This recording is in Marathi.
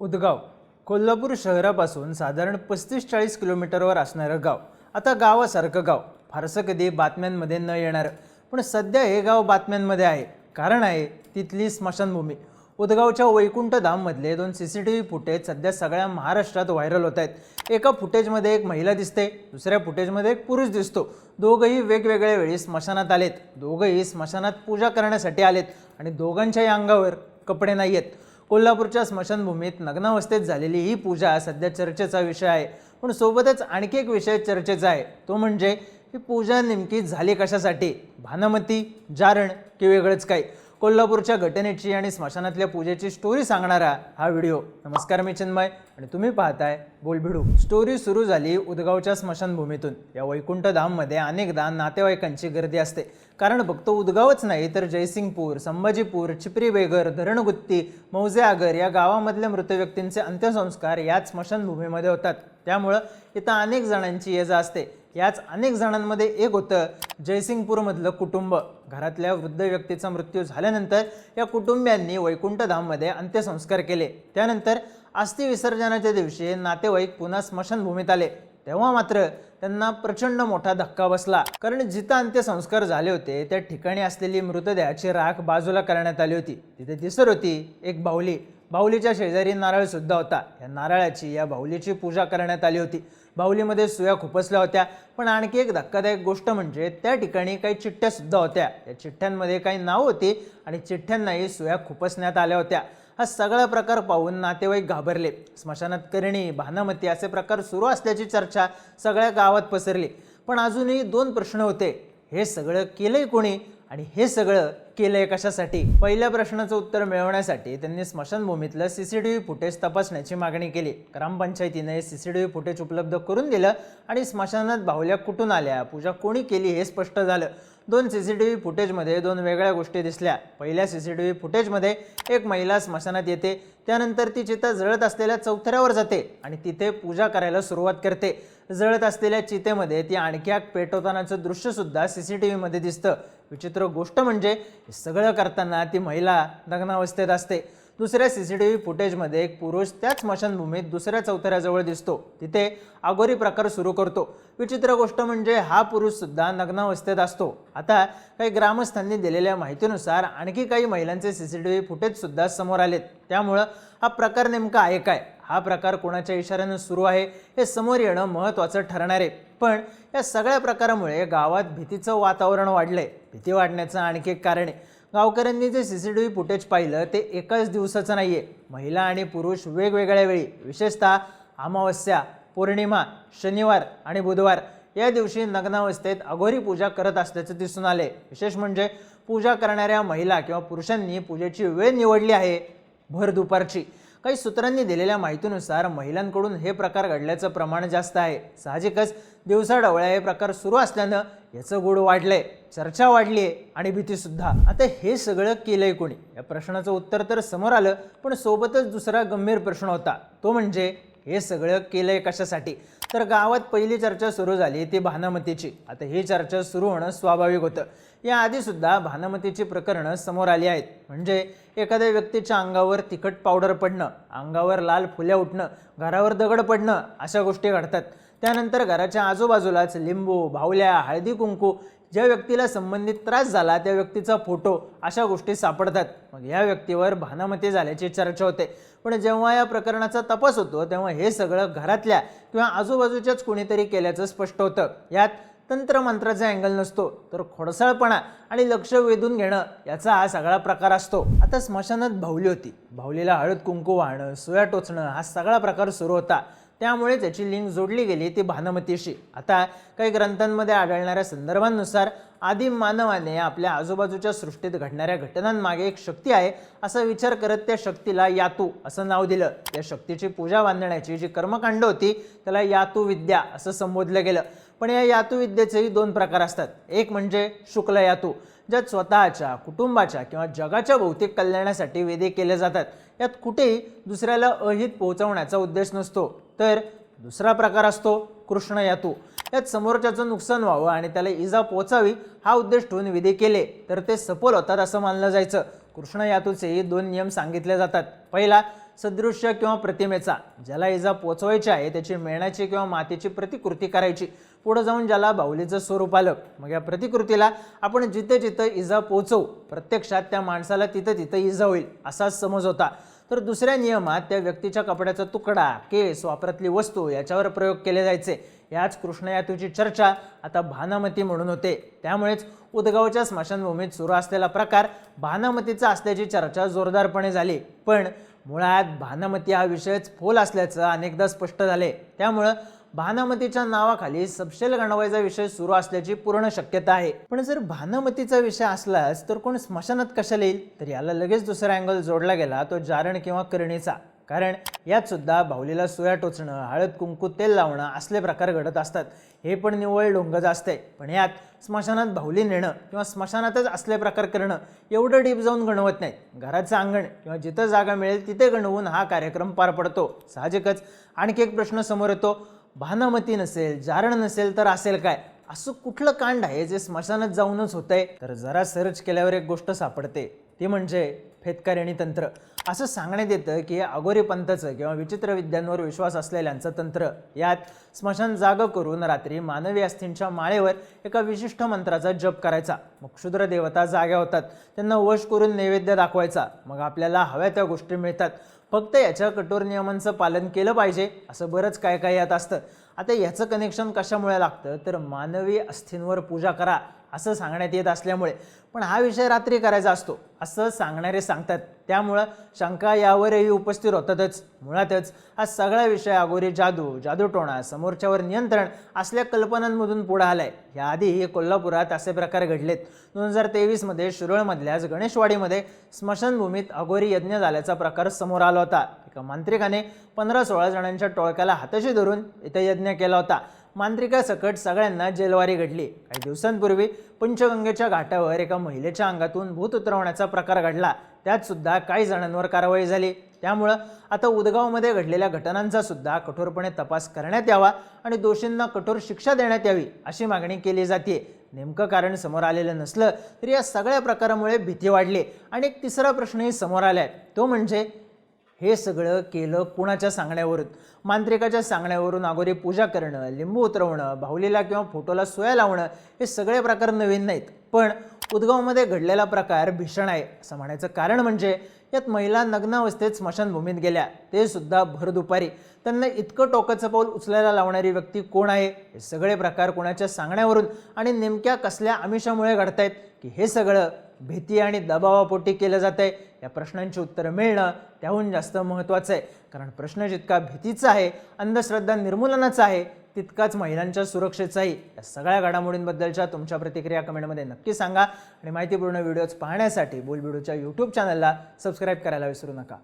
उदगाव कोल्हापूर शहरापासून साधारण पस्तीस चाळीस किलोमीटरवर असणारं गाव. आता गावासारखं गाव. फारसं कधी बातम्यांमध्ये न येणारं. पण सध्या हे गाव बातम्यांमध्ये आहे. कारण आहे तिथली स्मशानभूमी. उदगावच्या वैकुंठ धाममधले दोन C C T V footage सध्या सगळ्या महाराष्ट्रात व्हायरल होत आहेत. एका फुटेजमध्ये एक महिला दिसते दुसऱ्या फुटेजमध्ये एक पुरुष दिसतो. दोघंही वेगवेगळ्या वेळी स्मशानात आलेत. दोघंही स्मशानात पूजा करण्यासाठी आलेत आणि दोघांच्याही अंगावर कपडे नाही आहेत कोल्हापूरच्या स्मशानभूमीत नग्नावस्थेत झालेली ही पूजा सध्या चर्चेचा विषय आहे. पण सोबतच आणखी एक विषय चर्चेचा आहे. तो म्हणजे ही पूजा नेमकी झाली कशासाठी? भानमती जारण की वेगळंच काही? कोल्हापूरच्या घटनेची आणि स्मशानातल्या पूजेची स्टोरी सांगणारा हा व्हिडिओ नमस्कार मी चिन्मय आणि तुम्ही पाहताय बोलभिडू स्टोरी सुरू झाली उदगावच्या स्मशानभूमीतून. या वैकुंठ धाममध्ये अनेकदा नातेवाईकांची गर्दी असते. कारण फक्त उदगावच नाही तर जयसिंगपूर संभाजीपूर चिपरी बेगर धरणगुत्ती मौजे आगर या गावामधल्या मृत व्यक्तींचे अंत्यसंस्कार याच स्मशानभूमीमध्ये होतात. त्यामुळं इथं अनेक जणांची ये जा असते. याच अनेक जणांमध्ये एक होतं जयसिंगपूरमधलं कुटुंब. घरातल्या वृद्ध व्यक्तीचा मृत्यू झाल्यानंतर या कुटुंबियांनी वैकुंठधाममध्ये अंत्यसंस्कार केले. त्यानंतर अस्थि विसर्जनाच्या दिवशी नातेवाईक पुन्हा स्मशानभूमीत आले. तेव्हा मात्र त्यांना प्रचंड मोठा धक्का बसला. कारण जिथं अंत्यसंस्कार झाले होते त्या ठिकाणी असलेली मृतदेहाची राख बाजूला करण्यात आली होती. तिथे दिसत होती एक बाहुली. बाहुलीच्या शेजारी नारळसुद्धा होता. या नारळाची या बाहुलीची पूजा करण्यात आली होती. बाहुलीमध्ये सुया खुपसल्या होत्या. पण आणखी एक धक्कादायक गोष्ट म्हणजे त्या ठिकाणी काही चिठ्ठ्या सुद्धा होत्या. या चिठ्ठ्यांमध्ये काही नाव होती आणि चिठ्ठ्यांनाही सुया खुपसण्यात आल्या होत्या. हा सगळा प्रकार पाहून नातेवाईक घाबरले. स्मशानात करणी भानामती असे प्रकार सुरू असल्याची चर्चा सगळ्या गावात पसरली. पण अजूनही दोन प्रश्न होते. हे सगळं केलंय कोणी? आणि हे सगळं केलंय कशासाठी? पहिल्या प्रश्नाचं उत्तर मिळवण्यासाठी त्यांनी स्मशानभूमीतलं C C T V footage तपासण्याची मागणी केली. ग्रामपंचायतीने C C T V footage उपलब्ध करून दिलं आणि स्मशानात बाहुल्या कुठून आल्या? पूजा कोणी केली हे स्पष्ट झालं. दोन सी सी टी व्ही फुटेजमध्ये दोन वेगळ्या गोष्टी दिसल्या. पहिल्या सी सी टी व्ही फुटेजमध्ये एक महिला स्मशानात येते त्यानंतर ती चिता जळत असलेल्या चौथऱ्यावर जाते आणि तिथे पूजा करायला सुरुवात करते. जळत असलेल्या चितेमध्ये ती आणखी आग पेटवतानाचं दृश्यसुद्धा सी सी टी व्हीमध्ये दिसतं. विचित्र गोष्ट म्हणजे हे सगळं करताना ती महिला नग्नावस्थेत असते. दुसऱ्या सी सी टी व्ही फुटेजमध्ये एक पुरुष त्याच स्मशानभूमीत दुसऱ्या चौथऱ्याजवळ दिसतो. तिथे अगोरी प्रकार सुरू करतो. विचित्र गोष्ट म्हणजे हा पुरुषसुद्धा नग्नावस्थेत असतो. आता काही ग्रामस्थांनी दिलेल्या माहितीनुसार आणखी काही महिलांचे सी सी टी व्ही फुटेजसुद्धा समोर आलेत. त्यामुळं हा प्रकार नेमका आहे काय? हा प्रकार कोणाच्या इशाऱ्यानं सुरू आहे हे समोर येणं महत्त्वाचं ठरणार आहे. पण या सगळ्या प्रकारामुळे गावात भीतीचं वातावरण वाढलंय. भीती वाढण्याचं आणखी एक कारण आहे. गावकऱ्यांनी जे C C T V footage पाहिलं ते एकाच दिवसाचं नाही आहे महिला आणि पुरुष वेगवेगळ्या वेळी विशेषतः अमावस्या पौर्णिमा शनिवार आणि बुधवार या दिवशी नग्नावस्थेत अघोरी पूजा करत असल्याचं दिसून आले विशेष म्हणजे पूजा करणाऱ्या महिला किंवा पुरुषांनी पूजेची वेळ निवडली आहे भर दुपारची. काही सूत्रांनी दिलेल्या माहितीनुसार महिलांकडून हे प्रकार घडल्याचं प्रमाण जास्त आहे. साहजिकच दिवसाढवळ्या हे प्रकार सुरू असल्यानं याचं गुढ वाढलंय चर्चा वाढली आहे आणि भीतीसुद्धा. आता हे सगळं केलंय कोणी? या प्रश्नाचं उत्तर तर समोर आलं पण सोबतच दुसरा गंभीर प्रश्न होता. तो म्हणजे हे सगळं केलंय कशासाठी? तर गावात पहिली चर्चा सुरू झाली ती भानामतीची. आता ही चर्चा सुरू होणं स्वाभाविक होतं. याआधीसुद्धा भानामतीची प्रकरणं समोर आली आहेत. म्हणजे एखाद्या व्यक्तीच्या अंगावर तिखट पावडर पडणं अंगावर लाल फुल्या उठणं घरावर दगड पडणं अशा गोष्टी घडतात. त्यानंतर घराच्या आजूबाजूलाच लिंबू भावल्या हळदी कुंकू ज्या व्यक्तीला संबंधित त्रास झाला त्या व्यक्तीचा फोटो अशा गोष्टी सापडतात. मग या व्यक्तीवर भानामती झाल्याची चर्चा होते. पण जेव्हा या प्रकरणाचा तपास होतो तेव्हा हे सगळं घरातल्या किंवा आजूबाजूच्याच कोणीतरी केल्याचं स्पष्ट होतं. यात तंत्रमंत्राचा अँगल नसतो तर खोडसाळपणा आणि लक्ष वेधून घेणं याचा हा सगळा प्रकार असतो. आता स्मशानात भावली होती. भावलीला हळद कुंकू वाहणं सोया टोचणं हा सगळा प्रकार सुरू होता. त्यामुळे त्याची लिंक जोडली गेली ती भानमतीशी. आता काही ग्रंथांमध्ये आढळणाऱ्या संदर्भांनुसार आदिम मानवाने आपल्या आजूबाजूच्या सृष्टीत घडणाऱ्या घटनांमागे एक शक्ती आहे असा विचार करत त्या शक्तीला यातू असं नाव दिलं. त्या शक्तीची पूजा बांधण्याची जी कर्मकांड होती त्याला यातू विद्या असं संबोधलं गेलं. पण या यातू विद्येचेही दोन प्रकार असतात. एक म्हणजे शुक्ल यातू ज्यात स्वतःच्या कुटुंबाच्या किंवा जगाच्या भौतिक कल्याणासाठी वेदे केले जातात. यात कुठेही दुसऱ्याला अहित पोहोचवण्याचा उद्देश नसतो. तर दुसरा प्रकार असतो कृष्ण यातू. यात समोरच्याचं नुकसान व्हावं आणि त्याला इजा पोचावी हा उद्देश ठेवून विधी केले तर ते सफल होतात असं मानलं जायचं. कृष्ण यातूचे दोन नियम सांगितले जातात. पहिला सदृश्य किंवा प्रतिमेचा ज्याला इजा पोचवायची आहे त्याची मेणाची किंवा मातीची प्रतिकृती करायची. पुढे जाऊन ज्याला बाहुलीचं स्वरूप आलं मग या प्रतिकृतीला आपण जिथे जिथं इजा पोचवू प्रत्यक्षात त्या माणसाला तिथं तिथं इजा होईल असाच समज होता. तर दुसऱ्या नियमात त्या व्यक्तीच्या कपड्याचा तुकडा केस वापरातली वस्तू याच्यावर प्रयोग केले जायचे. याच कृष्णयातूची चर्चा आता भानामती म्हणून होते. त्यामुळेच उदगावच्या स्मशानभूमीत सुरू असलेला प्रकार भानामतीचा असल्याची चर्चा जोरदारपणे झाली. पण मुळात भानामती हा विषयच फोल असल्याचं अनेकदा स्पष्ट झाले. त्यामुळं भानामतीच्या नावाखाली सबशेल गणवायचा विषय सुरू असल्याची पूर्ण शक्यता आहे. पण जर भानामतीचा विषय असलाच तर कोण स्मशानात कशाला येईल? तर याला लगेच दुसरा अँगल जोडला गेला तो जारण किंवा करणीचा. कारण यात सुद्धा बाहुलीला सोया टोचणं हळद कुंकू तेल लावणं असले प्रकार घडत असतात. हे पण निव्वळ ढोंगच असते. पण यात स्मशानात बाहुली नेणं किंवा स्मशानातच असले प्रकार करणं एवढं डीप जाऊन गणवत नाही घराचं अंगण किंवा जिथं जागा मिळेल तिथे गणवून हा कार्यक्रम पार पडतो. साहजिकच आणखी एक प्रश्न समोर येतो. भानामती नसेल जारण नसेल तर असेल काय? असं कुठलं कांड आहे जे स्मशानात जाऊनच होतंय? तर जरा सर्च केल्यावर एक गोष्ट सापडते. ती म्हणजे फेतकारिणी तंत्र. असं सांगण्यात येतं की अगोरी पंथाचं किंवा विचित्र विद्यांवर विश्वास असलेल्यांचं तंत्र यात स्मशान जाग करून रात्री मानवी अस्थींच्या माळेवर एका विशिष्ट मंत्राचा जप करायचा. मग क्षुद्र देवता जाग्या होतात. त्यांना वश करून नैवेद्य दाखवायचा. मग आपल्याला हव्या त्या गोष्टी मिळतात. फक्त याच्या कठोर नियमांचं पालन केलं पाहिजे असं बरंच काय काय यात असतं. आता याचं कनेक्शन कशामुळे लागतं? तर मानवी अस्थींवर पूजा करा. असं सांगण्यात येत असल्यामुळे. पण हा विषय रात्री करायचा असतो. असं सांगणारे सांगतात. त्यामुळं शंका यावरही उपस्थित होतातच. मुळातच हा सगळा विषय अगोरी जादू जादूटोणा समोरच्यावर नियंत्रण असल्या कल्पनांमधून पुढे आलाय. याआधी कोल्हापुरात असे प्रकार घडलेत. दोन हजार तेवीसमध्ये शिरोळमधल्याच गणेशवाडीमध्ये स्मशानभूमीत अगोरी यज्ञ झाल्याचा प्रकार समोर आला होता. एका मांत्रिकाने पंधरा सोळा जणांच्या टोळक्याला हाताशी धरून इथे यज्ञ केला होता. मांत्रिकासकट सगळ्यांना जेलवारी घडली. काही दिवसांपूर्वी पंचगंगेच्या घाटावर एका महिलेच्या अंगातून भूत उतरवण्याचा प्रकार घडला. त्यात सुद्धा काही जणांवर कारवाई झाली. त्यामुळं आता उदगावमध्ये घडलेल्या घटनांचा सुद्धा कठोरपणे तपास करण्यात यावा आणि दोषींना कठोर शिक्षा देण्यात यावी अशी मागणी केली जाते नेमकं कारण समोर आलेलं नसलं तरी या सगळ्या प्रकारामुळे भीती वाढली. आणि एक तिसरा प्रश्नही समोर आलाय. तो म्हणजे हे सगळं केलं कुणाच्या सांगण्यावरून? मांत्रिकाच्या सांगण्यावरून अगोदर पूजा करणं लिंबू उतरवणं बाहुलीला किंवा फोटोला सोया लावणं हे सगळे प्रकार नवीन नाहीत. पण उदगावमध्ये घडलेला प्रकार भीषण आहे असं म्हणायचं कारण म्हणजे यात महिला नग्नावस्थेत स्मशानभूमीत गेल्या. ते सुद्धा भर दुपारी. त्यांना इतकं टोकाचं पाऊल उचलायला लावणारी व्यक्ती कोण आहे? हे सगळे प्रकार कोणाच्या सांगण्यावरून आणि नेमक्या कसल्या आमिषामुळे घडतायत? की हे सगळं भीती आणि दबावापोटी केलं जात आहे या प्रश्नांची उत्तरं मिळणं त्याहून जास्त महत्त्वाचं आहे. कारण प्रश्न जितका भीतीचा आहे अंधश्रद्धा निर्मूलनाचा आहे तितकाच महिलांच्या सुरक्षेचाही. या सगळ्या घडामोडींबद्दलच्या तुमच्या प्रतिक्रिया कमेंटमध्ये नक्की सांगा. आणि माहितीपूर्ण व्हिडिओज पाहण्यासाठी बोलबिडूच्या यूट्यूब चॅनलला सबस्क्राईब करायला विसरू नका.